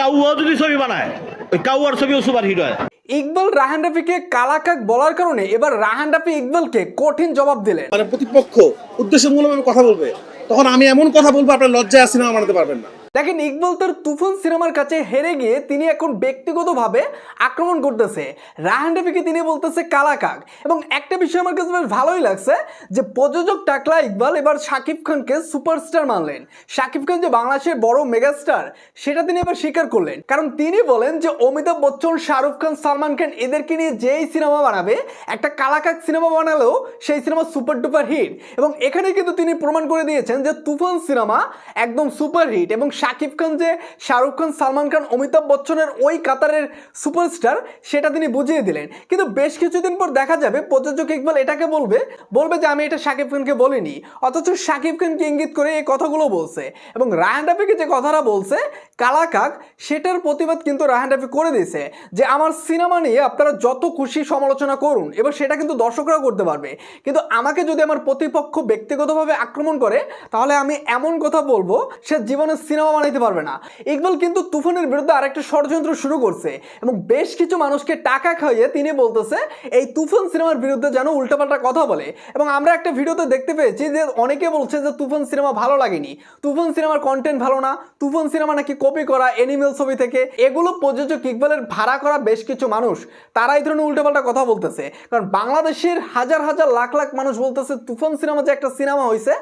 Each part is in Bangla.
কাউয়া যদি ছবি বানায় ওই কাউয়ার ছবিও সুপার হিট হয়। ইকবাল রাহান রাফিকে কালাকাক বলার কারণে এবার রাহান রাফি ইকবালকে কঠিন জবাব দিলেন। মানে প্রতিপক্ষ উদ্দেশ্যমূলকভাবে কথা বলবে। তখন আমি এমন কথা বলব আপনার লজ্জায় সিনেমা বানাতে পারবেন না। দেখেন ইকবাল তার তুফান সিনেমার কাছে হেরে গিয়ে তিনি এখন ব্যক্তিগতভাবে আক্রমণ করতেছে। রাহান রফিকে তিনি বলতেছে কালাকাক এবং একটা বিষয় আমার কাছে বেশ ভালোই লাগছে যে প্রযোজক টাকলা ইকবাল এবার শাকিব খানকে সুপারস্টার মানলেন। শাকিব খান যে বাংলাদেশের বড় মেগাস্টার, সেটা তিনি এবার স্বীকার করলেন। কারণ তিনি বলেন যে অমিতাভ বচ্চন, শাহরুখ খান, সালমান খান এদেরকে নিয়ে যেই সিনেমা বানাবে, একটা কালাকাক সিনেমা বানালেও সেই সিনেমা সুপার ডুপার হিট। এবং এখানে কিন্তু তিনি প্রমাণ করে দিয়েছেন যে তুফান সিনেমা একদম সুপার হিট এবং শাকিব খান যে শাহরুখ খান, সালমান খান, অমিতাভ বচ্চনের ওই কাতারের সুপারস্টার, সেটা তিনি বুঝিয়ে দিলেন। কিন্তু বেশ কিছুদিন পর দেখা যাবে প্রযোজক ইকবাল এটাকে বলবে বলবে যে, আমি এটা শাকিব খানকে বলিনি। অথচ শাকিব খানকে ইঙ্গিত করে এই কথাগুলো বলছে। এবং রায়হান রাফিকে যে কথাটা বলছে কালাকাক সেটার প্রতিবাদ কিন্তু রায়হান রাফি করে দিয়েছে যে, আমার সিনেমা নিয়ে আপনারা যত খুশি সমালোচনা করুন। এবার সেটা কিন্তু দর্শকরাও করতে পারবে। কিন্তু আমাকে যদি আমার প্রতিপক্ষ ব্যক্তিগতভাবে আক্রমণ করে, তাহলে আমি এমন কথা বলব, সে জীবনের সিনেমা বানাইতে পারবে না। ইকবাল কিন্তু তুফানের বিরুদ্ধে আরেকটা ষড়যন্ত্র শুরু করছে এবং বেশ কিছু মানুষকে টাকা খাইয়ে তিনি বলতেছে, এই তুফান সিনেমার বিরুদ্ধে যেন উল্টাপাল্টা কথা বলে। এবং আমরা একটা ভিডিওতে দেখতে পেয়েছি যে অনেকে বলছে যে তুফান সিনেমা ভালো লাগেনি। তুফান সিনেমার কন্টেন্ট ভালো না। তুফান সিনেমা নাকি কপি করা এনিমেল ছবি থেকে। এগুলো প্রযোজক ইকবালের ভাড়া করা বেশ কিছু মানুষ তারা এই ধরনের উল্টাপাল্টা কথা বলতেছে। কারণ বাংলাদেশের হাজার হাজার লাখ লাখ মানুষ বলতেছে, তুফান সিনেমা যে একটা সিনেমা হয়েছে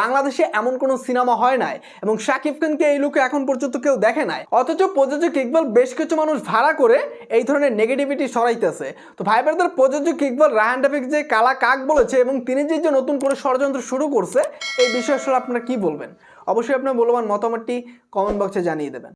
বাংলাদেশে এমন কোনো সিনেমা হয় নাই। এবং শাকিব খানকে এই লুকে এখন পর্যন্ত কেউ দেখে নাই। অথচ প্রযোজক ইকবাল বেশ কিছু মানুষ ভাড়া করে এই ধরনের নেগেটিভিটি সরাইতেছে। তো ভাই ব্রাদার প্রযোজক ইকবাল রাহান রাফিক যে কালা কাক বলেছে এবং তিনি যে যে নতুন করে ষড়যন্ত্র শুরু করছে, এই বিষয়ে আসলে আপনারা কি বলবেন? অবশ্যই আপনার মূল্যবান মতামতটি কমেন্ট বক্সে জানিয়ে দেবেন।